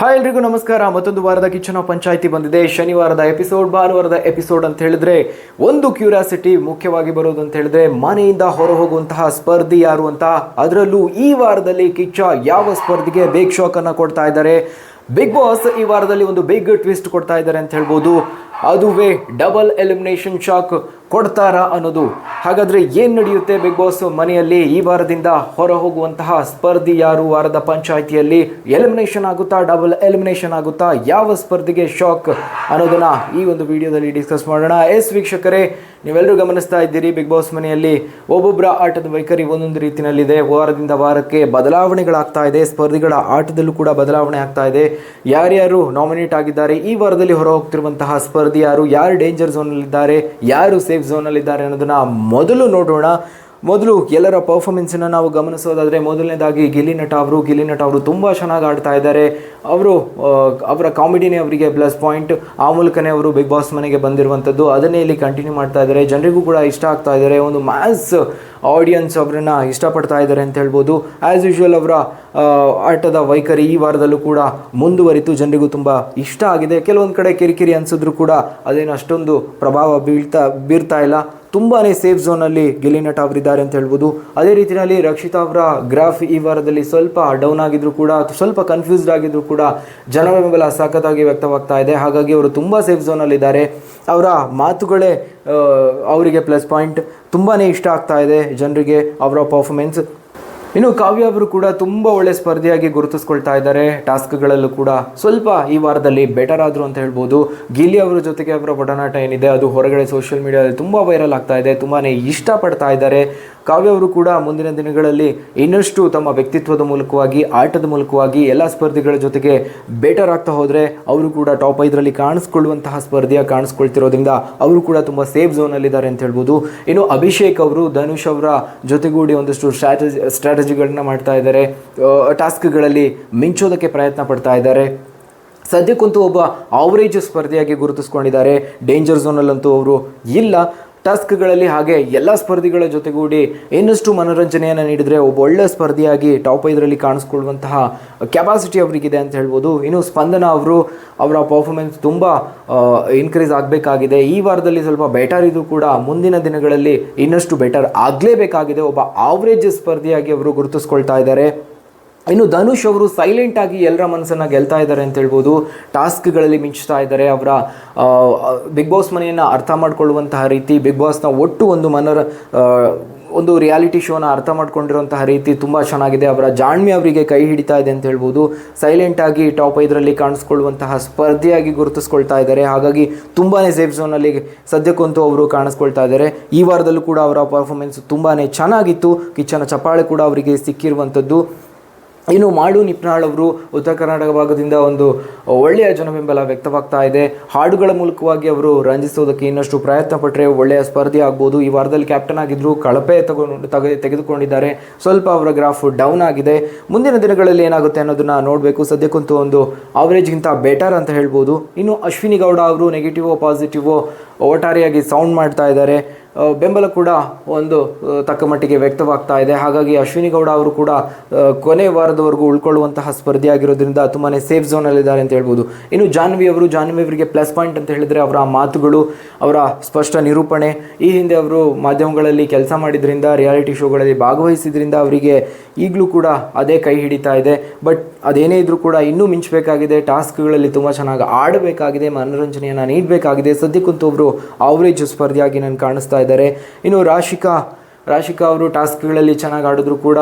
Hi ಎಲ್ರಿಗೂ ನಮಸ್ಕಾರ. ಮತ್ತೊಂದು ವಾರದ ಕಿಚನ ಪಂಚಾಯಿತಿ ಬಂದಿದೆ. ಶನಿವಾರದ ಎಪಿಸೋಡ್ ಭಾನುವಾರದ ಎಪಿಸೋಡ್ ಅಂತ ಹೇಳಿದ್ರೆ ಒಂದು ಕ್ಯೂರಿಯಾಸಿಟಿ ಮುಖ್ಯವಾಗಿ ಬರೋದು ಅಂತ ಹೇಳಿದ್ರೆ ಮನೆಯಿಂದ ಹೊರ ಹೋಗುವಂತಹ ಸ್ಪರ್ಧಿ ಯಾರು ಅಂತ ಅದರಲ್ಲೂ ಈ ವಾರದಲ್ಲಿ ಕಿಚ್ಚ ಯಾವ ಸ್ಪರ್ಧಿಗೆ ಬೇಗ್ ಶಾಕ್ ಅನ್ನ ಕೊಡ್ತಾ ಇದ್ದಾರೆ. ಬಿಗ್ ಬಾಸ್ ಈ ವಾರದಲ್ಲಿ ಒಂದು ಬಿಗ್ ಟ್ವಿಸ್ಟ್ ಕೊಡ್ತಾ ಇದ್ದಾರೆ ಅಂತ ಹೇಳ್ಬೋದು. ಅದುವೇ ಡಬಲ್ ಎಲಿಮಿನೇಷನ್ ಶಾಕ್ ಕೊಡ್ತಾರಾ ಅನ್ನೋದು. ಹಾಗಾದರೆ ಏನು ನಡೆಯುತ್ತೆ ಬಿಗ್ ಬಾಸ್ ಮನೆಯಲ್ಲಿ ಈ ವಾರದಿಂದ ಹೊರ ಹೋಗುವಂತಹ ಸ್ಪರ್ಧಿ ಯಾರು? ವಾರದ ಪಂಚಾಯಿತಿಯಲ್ಲಿ ಎಲಿಮಿನೇಷನ್ ಆಗುತ್ತಾ, ಡಬಲ್ ಎಲಿಮಿನೇಷನ್ ಆಗುತ್ತಾ? ಯಾವ ಸ್ಪರ್ಧಿಗೆ ಶಾಕ್ ಅನ್ನೋದನ್ನ ಈ ಒಂದು ವಿಡಿಯೋದಲ್ಲಿ ಡಿಸ್ಕಸ್ ಮಾಡೋಣ. ಎಸ್ ವೀಕ್ಷಕರೇ ನೀವೆಲ್ಲರೂ ಗಮನಿಸ್ತಾ ಇದ್ದೀರಿ. ಬಿಗ್ ಬಾಸ್ ಮನೆಯಲ್ಲಿ ಒಬ್ಬೊಬ್ಬರ ಆಟದ ವೈಖರಿ ಒಂದೊಂದು ರೀತಿಯಲ್ಲಿದೆ. ವಾರದಿಂದ ವಾರಕ್ಕೆ ಬದಲಾವಣೆಗಳಾಗ್ತಾ ಇದೆ. ಸ್ಪರ್ಧಿಗಳ ಆಟದಲ್ಲೂ ಕೂಡ ಬದಲಾವಣೆ ಆಗ್ತಾ ಇದೆ. ಯಾರ್ಯಾರು ನಾಮಿನೇಟ್ ಆಗಿದ್ದಾರೆ, ಈ ವಾರದಲ್ಲಿ ಹೊರ ಹೋಗ್ತಿರುವಂತಹ ಸ್ಪರ್ಧಿ ಯಾರು ಯಾರು ಡೇಂಜರ್ ಝೋನಲ್ಲಿದ್ದಾರೆ ಯಾರು ಸೇಫ್ ಝೋನಲ್ಲಿದ್ದಾರೆ ಅನ್ನೋದನ್ನ ಮೊದಲು ನೋಡೋಣ. ಮೊದಲು ಎಲ್ಲರ ಪರ್ಫಾರ್ಮೆನ್ಸನ್ನು ನಾವು ಗಮನಿಸೋದಾದರೆ ಮೊದಲನೇದಾಗಿ ಗಿಲಿ ನಟ ಅವರು. ಗಿಲಿ ನಟ ಅವರು ತುಂಬ ಚೆನ್ನಾಗಿ ಆಡ್ತಾ ಇದ್ದಾರೆ. ಅವರು ಅವರ ಕಾಮಿಡಿನೇ ಅವರಿಗೆ ಪ್ಲಸ್ ಪಾಯಿಂಟ್ ಆ ಮೂಲಕನೇ ಅವರು ಬಿಗ್ ಬಾಸ್ ಮನೆಗೆ ಬಂದಿರುವಂಥದ್ದು ಅದನ್ನೇ ಇಲ್ಲಿ ಕಂಟಿನ್ಯೂ ಮಾಡ್ತಾ ಇದ್ದಾರೆ. ಜನರಿಗೂ ಕೂಡ ಇಷ್ಟ ಆಗ್ತಾ ಇದ್ದಾರೆ. ಒಂದು ಮ್ಯಾಸ್ ಆಡಿಯನ್ಸ್ ಅವರನ್ನು ಇಷ್ಟಪಡ್ತಾ ಇದ್ದಾರೆ ಅಂತ ಹೇಳ್ಬೋದು. ಆ್ಯಸ್ ಯೂಶುವಲ್ ಅವರ ಆಟದ ವೈಖರಿ ಈ ವಾರದಲ್ಲೂ ಕೂಡ ಮುಂದುವರಿತು. ಜನರಿಗೂ ತುಂಬ ಇಷ್ಟ ಆಗಿದೆ. ಕೆಲವೊಂದು ಕಡೆ ಕಿರಿಕಿರಿ ಅನಿಸಿದ್ರು ಕೂಡ ಅದೇನು ಅಷ್ಟೊಂದು ಪ್ರಭಾವ ಬೀಳ್ತಾ, ಬೀರ್ತಾ ಇಲ್ಲ. ತುಂಬಾ ಸೇಫ್ ಝೋನಲ್ಲಿ ಗಿಲ್ಲಿ ನಟ ಅವರಿದ್ದಾರೆ ಅಂತ ಹೇಳ್ಬೋದು. ಅದೇ ರೀತಿಯಲ್ಲಿ ರಕ್ಷಿತಾ ಅವರ ಗ್ರಾಫ್ ಈ ವಾರದಲ್ಲಿ ಸ್ವಲ್ಪ ಡೌನ್ ಆಗಿದ್ರು ಕೂಡ, ಸ್ವಲ್ಪ ಕನ್ಫ್ಯೂಸ್ಡ್ ಆಗಿದ್ರು ಕೂಡ ಜನ ಬೆಂಬಲ ಸಖತ್ತಾಗಿ ವ್ಯಕ್ತವಾಗ್ತಾ ಇದೆ. ಹಾಗಾಗಿ ಅವರು ತುಂಬ ಸೇಫ್ ಝೋನಲ್ಲಿದ್ದಾರೆ ಅವರ ಮಾತುಗಳೇ ಅವರಿಗೆ ಪ್ಲಸ್ ಪಾಯಿಂಟ್ ತುಂಬಾ ಇಷ್ಟ ಆಗ್ತಾ ಇದೆ ಜನರಿಗೆ ಅವರ ಪರ್ಫಾರ್ಮೆನ್ಸ್ ಇನ್ನು ಕಾವ್ಯ ಅವರು ಕೂಡ ತುಂಬ ಒಳ್ಳೆ ಸ್ಪರ್ಧಿಯಾಗಿ ಗುರುತಿಸ್ಕೊಳ್ತಾ ಇದ್ದಾರೆ. ಟಾಸ್ಕ್ಗಳಲ್ಲೂ ಕೂಡ ಸ್ವಲ್ಪ ಈ ವಾರದಲ್ಲಿ ಬೆಟರ್ ಆದರು ಅಂತ ಹೇಳ್ಬೋದು. ಗಿಲ್ಲಿ ಅವರ ಜೊತೆಗೆ ಅವರ ಒಡನಾಟ ಏನಿದೆ, ಅದು ಹೊರಗಡೆ ಸೋಷಿಯಲ್ ಮೀಡಿಯಾದಲ್ಲಿ ತುಂಬ ವೈರಲ್ ಆಗ್ತಾ ಇದೆ ತುಂಬಾ ಇಷ್ಟಪಡ್ತಾ ಇದ್ದಾರೆ. ಕಾವ್ಯ ಅವರು ಕೂಡ ಮುಂದಿನ ದಿನಗಳಲ್ಲಿ ಇನ್ನಷ್ಟು ತಮ್ಮ ವ್ಯಕ್ತಿತ್ವದ ಮೂಲಕವಾಗಿ, ಆಟದ ಮೂಲಕವಾಗಿ ಎಲ್ಲ ಸ್ಪರ್ಧಿಗಳ ಜೊತೆಗೆ ಬೆಟರ್ ಆಗ್ತಾ ಹೋದರೆ ಅವರು ಕೂಡ ಟಾಪ್ ಐದರಲ್ಲಿ ಕಾಣಿಸ್ಕೊಳ್ಳುವಂತಹ ಸ್ಪರ್ಧೆಯ ಕಾಣಿಸ್ಕೊಳ್ತಿರೋದ್ರಿಂದ ಅವರು ಕೂಡ ತುಂಬ ಸೇಫ್ ಝೋನಲ್ಲಿದ್ದಾರೆ ಅಂತ ಹೇಳ್ಬೋದು. ಇನ್ನು ಅಭಿಷೇಕ್ ಅವರು, ಧನುಷ್ ಅವರ ಜೊತೆಗೂಡಿ ಒಂದಷ್ಟು ಸ್ಟ್ರಾಟಜಿ ಸ್ಟ್ರಾಟಜಿಗಳನ್ನ ಮಾಡ್ತಾ ಇದ್ದಾರೆ. ಟಾಸ್ಕ್ಗಳಲ್ಲಿ ಮಿಂಚೋದಕ್ಕೆ ಪ್ರಯತ್ನ ಪಡ್ತಾ ಇದ್ದಾರೆ. ಸದ್ಯಕ್ಕಂತೂ ಒಬ್ಬ ಆವರೇಜ್ ಸ್ಪರ್ಧೆಯಾಗಿ ಗುರುತಿಸ್ಕೊಂಡಿದ್ದಾರೆ. ಡೇಂಜರ್ ಝೋನಲ್ಲಂತೂ ಅವರು ಇಲ್ಲ. ಟಾಸ್ಕ್ಗಳಲ್ಲಿ ಹಾಗೆ ಎಲ್ಲ ಸ್ಪರ್ಧಿಗಳ ಜೊತೆಗೂಡಿ ಇನ್ನಷ್ಟು ಮನೋರಂಜನೆಯನ್ನು ನೀಡಿದರೆ ಒಬ್ಬ ಒಳ್ಳೆ ಸ್ಪರ್ಧಿಯಾಗಿ ಟಾಪ್ ಐದರಲ್ಲಿ ಕಾಣಿಸ್ಕೊಳ್ಳುವಂತಹ ಕೆಪಾಸಿಟಿ ಅವರಿಗಿದೆ ಅಂತ ಹೇಳ್ಬೋದು. ಇನ್ನು ಸ್ಪಂದನ ಅವರು ಅವರ ಪರ್ಫಾರ್ಮೆನ್ಸ್ ತುಂಬ ಇನ್ಕ್ರೀಸ್ ಆಗಬೇಕಾಗಿದೆ. ಈ ವಾರದಲ್ಲಿ ಸ್ವಲ್ಪ ಬೆಟರ್ ಇದು ಕೂಡ. ಮುಂದಿನ ದಿನಗಳಲ್ಲಿ ಇನ್ನಷ್ಟು ಬೆಟರ್ ಆಗಲೇಬೇಕಾಗಿದೆ. ಒಬ್ಬ ಆವ್ರೇಜ್ ಸ್ಪರ್ಧಿಯಾಗಿ ಅವರು ಗುರುತಿಸ್ಕೊಳ್ತಾ ಇದ್ದಾರೆ. ಇನ್ನು ಧನುಷ್ ಅವರು ಸೈಲೆಂಟ್ ಆಗಿ ಎಲ್ಲರ ಮನಸ್ಸನ್ನು ಗೆಲ್ತಾ ಇದ್ದಾರೆ ಅಂತ ಹೇಳ್ಬೋದು. ಟಾಸ್ಕ್ಗಳಲ್ಲಿ ಮಿಂಚ್ತಾ ಇದ್ದಾರೆ. ಅವರ ಬಿಗ್ ಬಾಸ್ ಮನೆಯನ್ನು ಅರ್ಥ ಮಾಡಿಕೊಳ್ಳುವಂತಹ ರೀತಿ ಬಿಗ್ ಬಾಸ್ನ ಒಟ್ಟು ಒಂದು ಮನರ ಒಂದು ರಿಯಾಲಿಟಿ ಶೋನ ಅರ್ಥ ಮಾಡ್ಕೊಂಡಿರುವಂತಹ ರೀತಿ ತುಂಬ ಚೆನ್ನಾಗಿದೆ. ಅವರ ಜಾಣ್ಮೆ ಅವರಿಗೆ ಕೈ ಹಿಡಿತಾ ಇದೆ ಅಂತ ಹೇಳ್ಬೋದು. ಸೈಲೆಂಟ್ ಆಗಿ ಟಾಪ್ ಐದರಲ್ಲಿ ಕಾಣಿಸ್ಕೊಳ್ಳುವಂತಹ ಸ್ಪರ್ಧೆಯಾಗಿ ಗುರುತಿಸ್ಕೊಳ್ತಾ ಇದ್ದಾರೆ. ಹಾಗಾಗಿ ತುಂಬಾ ಸೇಫ್ ಝೋನಲ್ಲಿ ಸದ್ಯಕ್ಕಂತೂ ಅವರು ಕಾಣಿಸ್ಕೊಳ್ತಾ ಇದ್ದಾರೆ. ಈ ವಾರದಲ್ಲೂ ಕೂಡ ಅವರ ಪರ್ಫಾರ್ಮೆನ್ಸ್ ತುಂಬಾ ಚೆನ್ನಾಗಿತ್ತು. ಕಿಚ್ಚನ ಚಪ್ಪಾಳೆ ಕೂಡ ಅವರಿಗೆ ಸಿಕ್ಕಿರುವಂಥದ್ದು. ಇನ್ನು ಮಾಡು ನಿಪ್ನಾಳ್ ಅವರು ಉತ್ತರ ಕರ್ನಾಟಕ ಭಾಗದಿಂದ ಒಂದು ಒಳ್ಳೆಯ ಜನಬೆಂಬಲ ವ್ಯಕ್ತವಾಗ್ತಾ ಇದೆ. ಹಾಡುಗಳ ಮೂಲಕವಾಗಿ ಅವರು ರಂಜಿಸೋದಕ್ಕೆ ಇನ್ನಷ್ಟು ಪ್ರಯತ್ನ ಪಟ್ಟರೆ ಒಳ್ಳೆಯ ಸ್ಪರ್ಧೆ ಆಗ್ಬೋದು. ಈ ವಾರದಲ್ಲಿ ಕ್ಯಾಪ್ಟನ್ ಆಗಿದ್ದರು ಕಳಪೆ ತಗೊಂಡು ತೆಗೆ ತೆಗೆದುಕೊಂಡಿದ್ದಾರೆ. ಸ್ವಲ್ಪ ಅವರ ಗ್ರಾಫ್ ಡೌನ್ ಆಗಿದೆ. ಮುಂದಿನ ದಿನಗಳಲ್ಲಿ ಏನಾಗುತ್ತೆ ಅನ್ನೋದನ್ನು ನೋಡಬೇಕು. ಸದ್ಯಕ್ಕಂತೂ ಒಂದು ಆವರೇಜ್ಗಿಂತ ಬೆಟರ್ ಅಂತ ಹೇಳ್ಬೋದು. ಇನ್ನು ಅಶ್ವಿನಿ ಗೌಡ ಅವರು ನೆಗೆಟಿವೋ ಪಾಸಿಟಿವೋ ಒಟ್ಟಾರೆಯಾಗಿ ಸೌಂಡ್ ಮಾಡ್ತಾ ಇದ್ದಾರೆ. ಬೆಂಬಲ ಕೂಡ ಒಂದು ತಕ್ಕ ಮಟ್ಟಿಗೆ ವ್ಯಕ್ತವಾಗ್ತಾ ಇದೆ. ಹಾಗಾಗಿ ಅಶ್ವಿನಿ ಗೌಡ ಅವರು ಕೂಡ ಕೊನೆ ವಾರದವರೆಗೂ ಉಳ್ಕೊಳ್ಳುವಂತಹ ಸ್ಪರ್ಧೆ ಆಗಿರೋದ್ರಿಂದ ತುಂಬಾ ಸೇಫ್ ಝೋನಲ್ಲಿದ್ದಾರೆ ಅಂತ ಹೇಳ್ಬೋದು. ಇನ್ನು ಜಾನ್ವಿ ಅವರು, ಜಾನ್ವಿ ಅವರಿಗೆ ಪ್ಲಸ್ ಪಾಯಿಂಟ್ ಅಂತ ಹೇಳಿದ್ರೆ ಅವರ ಮಾತುಗಳು, ಅವರ ಸ್ಪಷ್ಟ ನಿರೂಪಣೆ, ಈ ಹಿಂದೆ ಅವರು ಮಾಧ್ಯಮಗಳಲ್ಲಿ ಕೆಲಸ ಮಾಡಿದ್ರಿಂದ ರಿಯಾಲಿಟಿ ಶೋಗಳಲ್ಲಿ ಭಾಗವಹಿಸಿದ್ರಿಂದ ಅವರಿಗೆ ಈಗಲೂ ಕೂಡ ಅದೇ ಕೈ ಹಿಡಿತಾ ಇದೆ. ಬಟ್ ಅದೇನೇ ಇದ್ರೂ ಕೂಡ ಇನ್ನೂ ಮಿಂಚಬೇಕಾಗಿದೆ. ಟಾಸ್ಕ್ಗಳಲ್ಲಿ ತುಂಬ ಚೆನ್ನಾಗಿ ಆಡಬೇಕಾಗಿದೆ. ಮನೋರಂಜನೆಯನ್ನು ನೀಡಬೇಕಾಗಿದೆ. ಸದ್ಯಕ್ಕಂತೂ ಅವರು ಆವ್ರೇಜ್ ಸ್ಪರ್ಧೆಯಾಗಿ ನಾನು ಕಾಣಿಸ್ತಾ ಇದ್ದಾರೆ. ಇನ್ನು ರಾಶಿಕಾ ರಾಶಿಕಾ ಅವರು ಟಾಸ್ಕ್ಗಳಲ್ಲಿ ಚೆನ್ನಾಗಿ ಆಡಿದ್ರು ಕೂಡ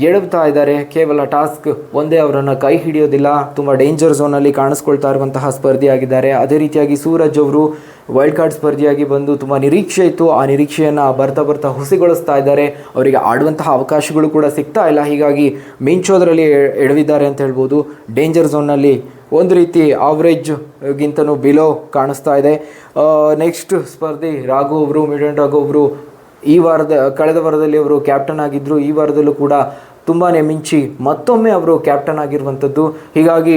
ಎಡವ್ತಾ ಇದ್ದಾರೆ. ಕೇವಲ ಟಾಸ್ಕ್ ಒಂದೇ ಅವರನ್ನು ಕೈ ಹಿಡಿಯೋದಿಲ್ಲ. ತುಂಬ ಡೇಂಜರ್ ಝೋನಲ್ಲಿ ಕಾಣಿಸ್ಕೊಳ್ತಾ ಇರುವಂತಹ ಸ್ಪರ್ಧಿಯಾಗಿದ್ದಾರೆ. ಅದೇ ರೀತಿಯಾಗಿ ಸೂರಜ್ ಅವರು ವೈಲ್ಡ್ ಕಾರ್ಡ್ ಸ್ಪರ್ಧಿಯಾಗಿ ಬಂದು ತುಂಬ ನಿರೀಕ್ಷೆ ಇತ್ತು. ಆ ನಿರೀಕ್ಷೆಯನ್ನು ಬರ್ತಾ ಬರ್ತಾ ಹುಸಿಗೊಳಿಸ್ತಾ ಇದ್ದಾರೆ. ಅವರಿಗೆ ಆಡುವಂತಹ ಅವಕಾಶಗಳು ಕೂಡ ಸಿಗ್ತಾ ಇಲ್ಲ. ಹೀಗಾಗಿ ಮಿಂಚೋದರಲ್ಲಿ ಎ- ಎಡವಿದ್ದಾರೆ ಅಂತ ಹೇಳ್ಬೋದು. ಡೇಂಜರ್ ಝೋನ್ನಲ್ಲಿ ಒಂದು ರೀತಿ ಗಿಂತನೂ ಬಿಲೋ ಕಾಣಿಸ್ತಾ ಇದೆ. ನೆಕ್ಸ್ಟ್ ಸ್ಪರ್ಧಿ, ರಾಘು ಅವರು ಮಿಡನ್ ರಾಘು ಅವರು, ಈ ವಾರದ, ಕಳೆದ ವಾರದಲ್ಲಿ ಅವರು ಕ್ಯಾಪ್ಟನ್ ಆಗಿದ್ದರು ಈ ವಾರದಲ್ಲೂ ಕೂಡ ತುಂಬಾ ಮಿಂಚಿ ಮತ್ತೊಮ್ಮೆ ಅವರು ಕ್ಯಾಪ್ಟನ್ ಆಗಿರುವಂಥದ್ದು. ಹೀಗಾಗಿ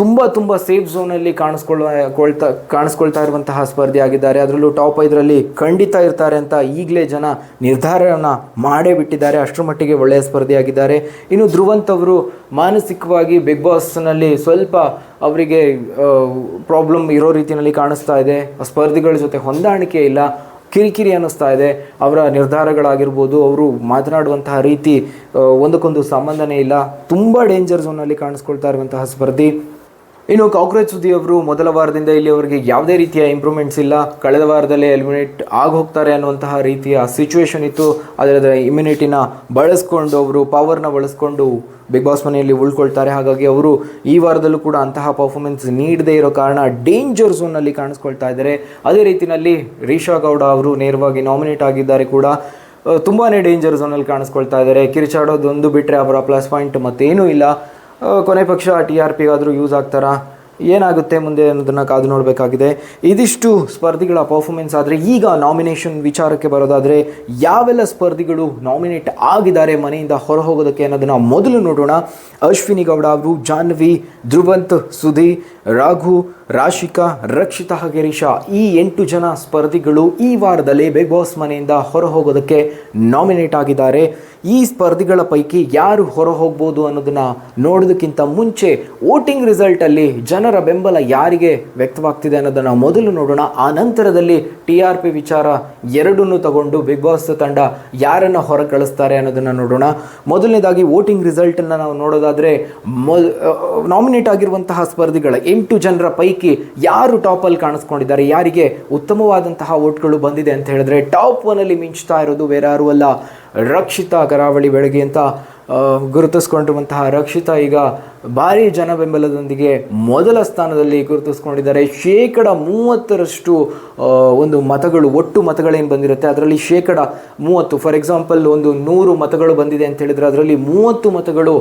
ತುಂಬ ತುಂಬ ಸೇಫ್ ಝೋನಲ್ಲಿ ಕಾಣಿಸ್ಕೊಳ್ಳ, ಕೊಳ್ತಾ, ಕಾಣಿಸ್ಕೊಳ್ತಾ ಇರುವಂತಹ ಸ್ಪರ್ಧಿ ಆಗಿದ್ದಾರೆ. ಅದರಲ್ಲೂ ಟಾಪ್ ಐದರಲ್ಲಿ ಖಂಡಿತ ಇರ್ತಾರೆ ಅಂತ ಈಗಲೇ ಜನ ನಿರ್ಧಾರವನ್ನು ಮಾಡೇ ಬಿಟ್ಟಿದ್ದಾರೆ. ಅಷ್ಟರ ಮಟ್ಟಿಗೆ ಒಳ್ಳೆಯ ಸ್ಪರ್ಧಿಯಾಗಿದ್ದಾರೆ ಇನ್ನು ಧ್ರುವಂತ್ ಅವರು ಮಾನಸಿಕವಾಗಿ ಬಿಗ್ ಬಾಸ್ನಲ್ಲಿ ಸ್ವಲ್ಪ ಅವರಿಗೆ ಪ್ರಾಬ್ಲಮ್ ಇರೋ ರೀತಿಯಲ್ಲಿ ಕಾಣಿಸ್ತಾ ಇದೆ. ಸ್ಪರ್ಧಿಗಳ ಜೊತೆ ಹೊಂದಾಣಿಕೆ ಇಲ್ಲ. ಕಿರಿಕಿರಿ ಅನ್ನಿಸ್ತಾ ಇದೆ. ಅವರ ನಿರ್ಧಾರಗಳಾಗಿರ್ಬೋದು, ಅವರು ಮಾತನಾಡುವಂತಹ ರೀತಿ ಒಂದಕ್ಕೊಂದು ಸಂಬಂಧನೇ ಇಲ್ಲ. ತುಂಬ ಡೇಂಜರ್ ಝೋನಲ್ಲಿ ಕಾಣಿಸ್ಕೊಳ್ತಾ ಇರುವಂತಹ ಸ್ಪರ್ಧಿ. ಇನ್ನು ಕಾಕ್ರೋಚ್ ಸುದ್ದಿ ಅವರು ಮೊದಲ ವಾರದಿಂದ ಇಲ್ಲಿ ಅವರಿಗೆ ಯಾವುದೇ ರೀತಿಯ ಇಂಪ್ರೂವ್ಮೆಂಟ್ಸ್ ಇಲ್ಲ. ಕಳೆದ ವಾರದಲ್ಲೇ ಎಲಿಮಿನೇಟ್ ಆಗಿ ಹೋಗ್ತಾರೆ ಅನ್ನುವಂತಹ ರೀತಿಯ ಸಿಚುವೇಶನ್ ಇತ್ತು. ಅದರ ಇಮ್ಯುನಿಟಿನ ಬಳಸ್ಕೊಂಡು ಅವರು ಪವರ್ನ ಬಳಸ್ಕೊಂಡು ಬಿಗ್ ಬಾಸ್ ಮನೆಯಲ್ಲಿ ಉಳ್ಕೊಳ್ತಾರೆ. ಹಾಗಾಗಿ ಅವರು ಈ ವಾರದಲ್ಲೂ ಕೂಡ ಅಂತಹ ಪರ್ಫಾರ್ಮೆನ್ಸ್ ನೀಡದೇ ಇರೋ ಕಾರಣ ಡೇಂಜರ್ ಝೋನ್ನಲ್ಲಿ ಕಾಣಿಸ್ಕೊಳ್ತಾ ಇದ್ದಾರೆ. ಅದೇ ರೀತಿಯಲ್ಲಿ ರೀಶಾ ಗೌಡ ಅವರು ನೇರವಾಗಿ ನಾಮಿನೇಟ್ ಆಗಿದ್ದಾರೆ ಕೂಡ. ತುಂಬಾ ಡೇಂಜರ್ ಝೋನಲ್ಲಿ ಕಾಣಿಸ್ಕೊಳ್ತಾ ಇದ್ದಾರೆ. ಕಿರಿಚಾಡೋದೊಂದು ಬಿಟ್ಟರೆ ಅವರ ಪ್ಲಸ್ ಪಾಯಿಂಟ್ ಮತ್ತೇನೂ ಇಲ್ಲ. ಕೊನೆ ಪಕ್ಷ ಟಿ ಆರ್ ಪಿಗಾದರೂ ಯೂಸ್ ಆಗ್ತಾರಾ? ಏನಾಗುತ್ತೆ ಮುಂದೆ ಅನ್ನೋದನ್ನು ಕಾದು ನೋಡಬೇಕಾಗಿದೆ. ಇದಿಷ್ಟು ಸ್ಪರ್ಧಿಗಳ ಪರ್ಫಾರ್ಮೆನ್ಸ್ ಆದರೆ ಈಗ ನಾಮಿನೇಷನ್ ವಿಚಾರಕ್ಕೆ ಬರೋದಾದರೆ ಯಾವೆಲ್ಲ ಸ್ಪರ್ಧಿಗಳು ನಾಮಿನೇಟ್ ಆಗಿದ್ದಾರೆ ಮನೆಯಿಂದ ಹೊರ ಹೋಗೋದಕ್ಕೆ ಅನ್ನೋದನ್ನು ಮೊದಲು ನೋಡೋಣ. ಅಶ್ವಿನಿ ಗೌಡ ಅವರು, ಜಾಹ್ನವಿ, ಧ್ರುವಂತ್, ಸುಧಿ, ರಾಘು, ರಾಶಿಕಾ, ರಕ್ಷಿತಾ ಗಿರೀಶ ಈ ಎಂಟು ಜನ ಸ್ಪರ್ಧಿಗಳು ಈ ವಾರದಲ್ಲಿ ಬಿಗ್ ಬಾಸ್ ಮನೆಯಿಂದ ಹೊರ ಹೋಗೋದಕ್ಕೆ ನಾಮಿನೇಟ್ ಆಗಿದ್ದಾರೆ. ಈ ಸ್ಪರ್ಧಿಗಳ ಪೈಕಿ ಯಾರು ಹೊರ ಹೋಗ್ಬೋದು ಅನ್ನೋದನ್ನ ನೋಡೋದಕ್ಕಿಂತ ಮುಂಚೆ ವೋಟಿಂಗ್ ರಿಸಲ್ಟಲ್ಲಿ ಜನರ ಬೆಂಬಲ ಯಾರಿಗೆ ವ್ಯಕ್ತವಾಗ್ತಿದೆ ಅನ್ನೋದನ್ನ ಮೊದಲು ನೋಡೋಣ. ಆ ನಂತರದಲ್ಲಿ ಟಿ ಆರ್ ಪಿ ವಿಚಾರ ಎರಡನ್ನೂ ತಗೊಂಡು ಬಿಗ್ ಬಾಸ್ ತಂಡ ಯಾರನ್ನು ಹೊರ ಕಳಿಸ್ತಾರೆ ಅನ್ನೋದನ್ನು ನೋಡೋಣ. ಮೊದಲನೇದಾಗಿ ವೋಟಿಂಗ್ ರಿಸಲ್ಟನ್ನು ನಾವು ನೋಡೋದಾದರೆ ಮೊ ನಾಮಿನೇಟ್ ಆಗಿರುವಂತಹ ಸ್ಪರ್ಧಿಗಳ ಎಂಟು ಜನರ ಪೈಕಿ ಯಾರು ಟಾಪಲ್ಲಿ ಕಾಣಿಸ್ಕೊಂಡಿದ್ದಾರೆ, ಯಾರಿಗೆ ಉತ್ತಮವಾದಂತಹ ವೋಟ್ಗಳು ಬಂದಿದೆ ಅಂತ ಹೇಳಿದ್ರೆ ಟಾಪ್ ಒನಲ್ಲಿ ಮಿಂಚ್ತಾ ಇರೋದು ಬೇರೆ ಯಾರು ಅಲ್ಲ. ರಕ್ಷಿತಾ ಕರಾವಳಿ ಬೆಳಗ್ಗೆ ಅಂತ ಗುರುತಿಸ್ಕೊಂಡಿರುವಂತಹ ರಕ್ಷಿತ ಈಗ ಭಾರಿ ಜನ ಬೆಂಬಲದೊಂದಿಗೆ ಮೊದಲ ಸ್ಥಾನದಲ್ಲಿ ಗುರುತಿಸ್ಕೊಂಡಿದ್ದಾರೆ. ಶೇಕಡ ಮೂವತ್ತರಷ್ಟು ಒಂದು ಮತಗಳು, ಒಟ್ಟು ಮತಗಳೇನು ಬಂದಿರುತ್ತೆ? ಅದರಲ್ಲಿ ಶೇಕಡ ಮೂವತ್ತು ಫಾರ್ ಎಕ್ಸಾಂಪಲ್ ಒಂದು ನೂರು ಮತಗಳು ಬಂದಿದೆ ಅಂತ ಹೇಳಿದರೆ ಅದರಲ್ಲಿ ಮೂವತ್ತು ಮತಗಳು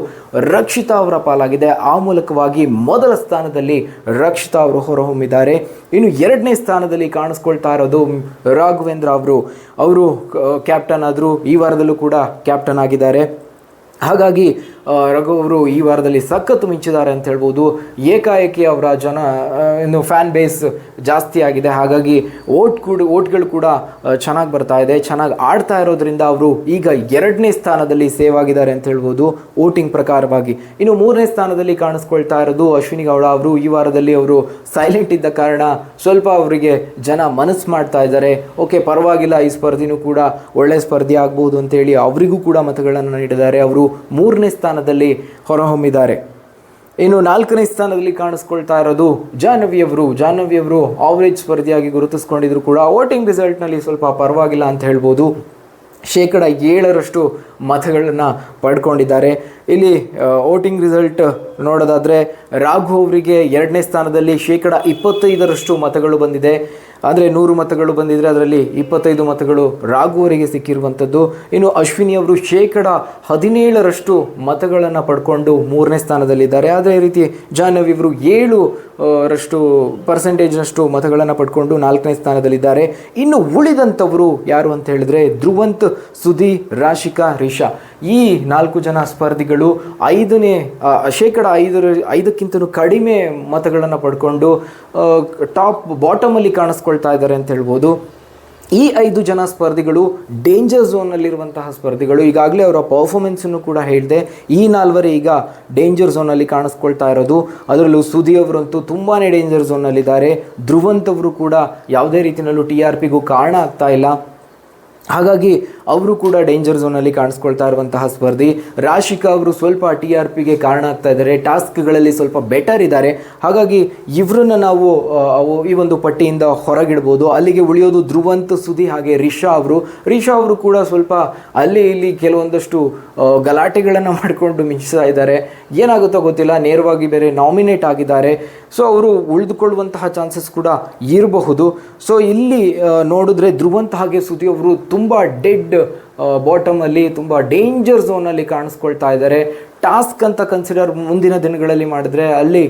ರಕ್ಷಿತಾ ಅವರ ಪಾಲಾಗಿದೆ. ಆ ಮೂಲಕವಾಗಿ ಮೊದಲ ಸ್ಥಾನದಲ್ಲಿ ರಕ್ಷಿತಾ ಅವರು ಹೊರಹೊಮ್ಮಿದ್ದಾರೆ. ಇನ್ನು ಎರಡನೇ ಸ್ಥಾನದಲ್ಲಿ ಕಾಣಿಸ್ಕೊಳ್ತಾ ಇರೋದು ರಾಘವೇಂದ್ರ ಅವರು. ಅವರು ಕ್ಯಾಪ್ಟನ್ ಆದರು ಈ ವಾರದಲ್ಲೂ ಕೂಡ ಕ್ಯಾಪ್ಟನ್ ಆಗಿದ್ದಾರೆ. ಹಾಗಾಗಿ ರಘು ಅವರು ಈ ವಾರದಲ್ಲಿ ಸಖತ್ ಮಿಂಚಿದ್ದಾರೆ ಅಂತ ಹೇಳ್ಬೋದು. ಏಕಾಏಕಿ ಅವರ ಜನ ಇನ್ನು ಫ್ಯಾನ್ ಬೇಸ್ ಜಾಸ್ತಿ ಆಗಿದೆ. ಹಾಗಾಗಿ ಓಟ್ ಕೂಡ ಓಟ್ಗಳು ಕೂಡ ಚೆನ್ನಾಗಿ ಬರ್ತಾ ಇದೆ. ಚೆನ್ನಾಗಿ ಆಡ್ತಾ ಇರೋದ್ರಿಂದ ಅವರು ಈಗ ಎರಡನೇ ಸ್ಥಾನದಲ್ಲಿ ಸೇವ್ ಆಗಿದ್ದಾರೆ ಅಂತ ಹೇಳ್ಬೋದು ವೋಟಿಂಗ್ ಪ್ರಕಾರವಾಗಿ. ಇನ್ನು ಮೂರನೇ ಸ್ಥಾನದಲ್ಲಿ ಕಾಣಿಸ್ಕೊಳ್ತಾ ಇರೋದು ಅಶ್ವಿನಿ ಗೌಡ ಅವರು. ಈ ವಾರದಲ್ಲಿ ಅವರು ಸೈಲೆಂಟ್ ಇದ್ದ ಕಾರಣ ಸ್ವಲ್ಪ ಅವರಿಗೆ ಜನ ಮನಸ್ಸು ಮಾಡ್ತಾ ಇದ್ದಾರೆ. ಓಕೆ, ಪರವಾಗಿಲ್ಲ, ಈ ಸ್ಪರ್ಧಿನೂ ಕೂಡ ಒಳ್ಳೆ ಸ್ಪರ್ಧಿ ಆಗ್ಬೋದು ಅಂತೇಳಿ ಅವರಿಗೂ ಕೂಡ ಮತಗಳನ್ನು ನೀಡಿದ್ದಾರೆ. ಅವರು ಮೂರನೇ ಸ್ಥಾನದಲ್ಲಿ ಹೊರಹೊಮ್ಮಿದ್ದಾರೆ. ಇನ್ನು ನಾಲ್ಕನೇ ಸ್ಥಾನದಲ್ಲಿ ಕಾಣಿಸ್ಕೊಳ್ತಾ ಇರೋದು ಜಾಹ್ನವಿಯವರು. ಜಾಹ್ನವಿಯವರು ಆವರೇಜ್ ಸ್ಪರ್ಧಿಯಾಗಿ ಗುರುತಿಸ್ಕೊಂಡಿದ್ರು ಕೂಡ. ವೋಟಿಂಗ್ ರಿಸಲ್ಟ್ನಲ್ಲಿ ಸ್ವಲ್ಪ ಪರವಾಗಿಲ್ಲ ಅಂತ ಹೇಳ್ಬೋದು. ಶೇಕಡ ಏಳರಷ್ಟು ಮತಗಳನ್ನು ಪಡ್ಕೊಂಡಿದ್ದಾರೆ. ಇಲ್ಲಿ ವೋಟಿಂಗ್ ರಿಸಲ್ಟ್ ನೋಡೋದಾದರೆ ರಾಘು ಅವರಿಗೆ ಎರಡನೇ ಸ್ಥಾನದಲ್ಲಿ ಶೇಕಡ ಇಪ್ಪತ್ತೈದರಷ್ಟು ಮತಗಳು ಬಂದಿದೆ. ಅಂದರೆ ನೂರು ಮತಗಳು ಬಂದಿದ್ದರೆ ಅದರಲ್ಲಿ ಇಪ್ಪತ್ತೈದು ಮತಗಳು ರಾಘು ಅವರಿಗೆ ಸಿಕ್ಕಿರುವಂಥದ್ದು. ಇನ್ನು ಅಶ್ವಿನಿ ಅವರು ಶೇಕಡ ಹದಿನೇಳರಷ್ಟು ಮತಗಳನ್ನು ಪಡ್ಕೊಂಡು ಮೂರನೇ ಸ್ಥಾನದಲ್ಲಿದ್ದಾರೆ. ಅದೇ ರೀತಿ ಜಾಹ್ನವಿ ಇವರು ಏಳು ರಷ್ಟು ಪರ್ಸೆಂಟೇಜ್ನಷ್ಟು ಮತಗಳನ್ನು ಪಡ್ಕೊಂಡು ನಾಲ್ಕನೇ ಸ್ಥಾನದಲ್ಲಿದ್ದಾರೆ. ಇನ್ನು ಉಳಿದಂಥವರು ಯಾರು ಅಂತ ಹೇಳಿದ್ರೆ ಧ್ರುವಂತ್ ಸುದಿ ರಾಶಿಕಾ ರಿಷಾ ಈ ನಾಲ್ಕು ಜನ ಸ್ಪರ್ಧಿಗಳು ಐದನೇ ಶೇಕಡ ಐದರ, ಐದಕ್ಕಿಂತಲೂ ಕಡಿಮೆ ಮತಗಳನ್ನು ಪಡ್ಕೊಂಡು ಟಾಪ್ ಬಾಟಮಲ್ಲಿ ಕಾಣಿಸ್ಕೊಳ್ತಾ ಇದ್ದಾರೆ ಅಂತ ಹೇಳ್ಬೋದು. ಈ ಐದು ಜನ ಸ್ಪರ್ಧಿಗಳು ಡೇಂಜರ್ ಝೋನಲ್ಲಿರುವಂತಹ ಸ್ಪರ್ಧಿಗಳು. ಈಗಾಗಲೇ ಅವರ ಪರ್ಫಾರ್ಮೆನ್ಸನ್ನು ಕೂಡ ಹೇಳಿದೆ. ಈ ನಾಲ್ವರೇ ಈಗ ಡೇಂಜರ್ ಝೋನಲ್ಲಿ ಕಾಣಿಸ್ಕೊಳ್ತಾ ಇರೋದು. ಅದರಲ್ಲೂ ಸುದಿ ಅವರಂತೂ ತುಂಬಾ ಡೇಂಜರ್ ಝೋನಲ್ಲಿದ್ದಾರೆ ಧ್ರುವಂತ್ ಅವರು ಕೂಡ ಯಾವುದೇ ರೀತಿಯಲ್ಲೂ ಟಿ ಆರ್ ಪಿಗೂ ಕಾರಣ ಆಗ್ತಾ ಇಲ್ಲ. ಹಾಗಾಗಿ ಅವರು ಕೂಡ ಡೇಂಜರ್ ಝೋನಲ್ಲಿ ಕಾಣಿಸ್ಕೊಳ್ತಾ ಇರುವಂತಹ ಸ್ಪರ್ಧಿ. ರಾಶಿಕಾ ಅವರು ಸ್ವಲ್ಪ ಟಿ ಆರ್ ಪಿಗೆ ಕಾರಣ ಆಗ್ತಾ ಇದ್ದಾರೆ. ಟಾಸ್ಕ್ಗಳಲ್ಲಿ ಸ್ವಲ್ಪ ಬೆಟರ್ ಇದ್ದಾರೆ. ಹಾಗಾಗಿ ಇವರನ್ನ ನಾವು ಈ ಒಂದು ಪಟ್ಟಿಯಿಂದ ಹೊರಗಿಡ್ಬೋದು. ಅಲ್ಲಿಗೆ ಉಳಿಯೋದು ಧ್ರುವಂತ ಸುದಿ ಹಾಗೆ ರಿಷಾ ಅವರು. ರಿಷಾ ಅವರು ಕೂಡ ಸ್ವಲ್ಪ ಅಲ್ಲಿ ಇಲ್ಲಿ ಕೆಲವೊಂದಷ್ಟು ಗಲಾಟೆಗಳನ್ನು ಮಾಡಿಕೊಂಡು ಮಿಂಚ್ತಾ ಇದ್ದಾರೆ. ಏನಾಗುತ್ತೋ ಗೊತ್ತಿಲ್ಲ. ನೇರವಾಗಿ ಬೇರೆ ನಾಮಿನೇಟ್ ಆಗಿದ್ದಾರೆ. ಸೊ ಅವರು ಉಳಿದುಕೊಳ್ಳುವಂತಹ ಚಾನ್ಸಸ್ ಕೂಡ ಇರಬಹುದು. ಸೊ ಇಲ್ಲಿ ನೋಡಿದ್ರೆ ಧ್ರುವಂತ ಹಾಗೆ ಸುದಿ ಅವರು ತುಂಬ ಡೆಡ್ ಬಾಟಮಲ್ಲಿ ತುಂಬ ಡೇಂಜರ್ ಝೋನಲ್ಲಿ ಕಾಣಿಸ್ಕೊಳ್ತಾ ಇದ್ದಾರೆ. ಟಾಸ್ಕ್ ಅಂತ ಕನ್ಸಿಡರ್ ಮುಂದಿನ ದಿನಗಳಲ್ಲಿ ಮಾಡಿದ್ರೆ ಅಲ್ಲಿ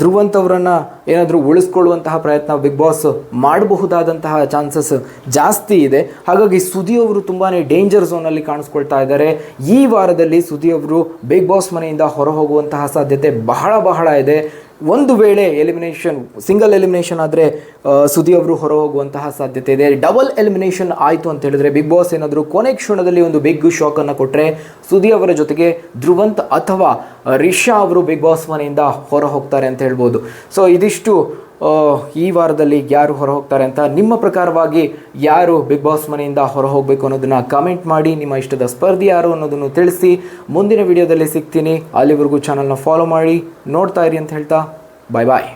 ಧ್ರುವಂತವರನ್ನ ಏನಾದರೂ ಉಳಿಸ್ಕೊಳ್ಳುವಂತಹ ಪ್ರಯತ್ನ ಬಿಗ್ ಬಾಸ್ ಮಾಡಬಹುದಾದಂತಹ ಚಾನ್ಸಸ್ ಜಾಸ್ತಿ ಇದೆ. ಹಾಗಾಗಿ ಸುದಿ ಅವರು ತುಂಬಾ ಡೇಂಜರ್ ಝೋನಲ್ಲಿ ಕಾಣಿಸ್ಕೊಳ್ತಾ ಇದ್ದಾರೆ. ಈ ವಾರದಲ್ಲಿ ಸುದಿ ಅವರು ಬಿಗ್ ಬಾಸ್ ಮನೆಯಿಂದ ಹೊರ ಹೋಗುವಂತಹ ಸಾಧ್ಯತೆ ಬಹಳ ಬಹಳ ಇದೆ. ಒಂದು ವೇಳೆ ಎಲಿಮಿನೇಷನ್ ಸಿಂಗಲ್ ಎಲಿಮಿನೇಷನ್ ಆದರೆ ಸುದಿ ಅವರು ಹೊರ ಹೋಗುವಂತಹ ಸಾಧ್ಯತೆ ಇದೆ. ಡಬಲ್ ಎಲಿಮಿನೇಷನ್ ಆಯಿತು ಅಂತ ಹೇಳಿದ್ರೆ ಬಿಗ್ ಬಾಸ್ ಏನಾದರೂ ಕೊನೆ ಕ್ಷಣದಲ್ಲಿ ಒಂದು ಬಿಗ್ ಶಾಕನ್ನು ಕೊಟ್ಟರೆ ಸುದಿ ಅವರ ಜೊತೆಗೆ ಧ್ರುವಂತ್ ಅಥವಾ ರಿಷಾ ಅವರು ಬಿಗ್ ಬಾಸ್ ಮನೆಯಿಂದ ಹೊರ ಹೋಗ್ತಾರೆ ಅಂತ ಹೇಳ್ಬೋದು. ಸೊ ಇದಿಷ್ಟು ಈ ವಾರದಲ್ಲಿ ಯಾರು ಹೊರ ಹೋಗ್ತಾರೆ ಅಂತ ನಿಮ್ಮ ಪ್ರಕಾರವಾಗಿ ಯಾರು ಬಿಗ್ ಬಾಸ್ ಮನೆಯಿಂದ ಹೊರ ಹೋಗಬೇಕು ಅನ್ನೋದನ್ನು ಕಮೆಂಟ್ ಮಾಡಿ, ನಿಮ್ಮ ಇಷ್ಟದ ಸ್ಪರ್ಧಿ ಯಾರು ಅನ್ನೋದನ್ನು ತಿಳಿಸಿ, ಮುಂದಿನ ವಿಡಿಯೋದಲ್ಲಿ ಸಿಗ್ತೀನಿ. ಅಲ್ಲಿವರೆಗೂ ಚಾನಲ್ನ ಫಾಲೋ ಮಾಡಿ, ನೋಡ್ತಾ ಇರಿ ಅಂತ ಹೇಳ್ತಾ ಬಾಯ್ ಬಾಯ್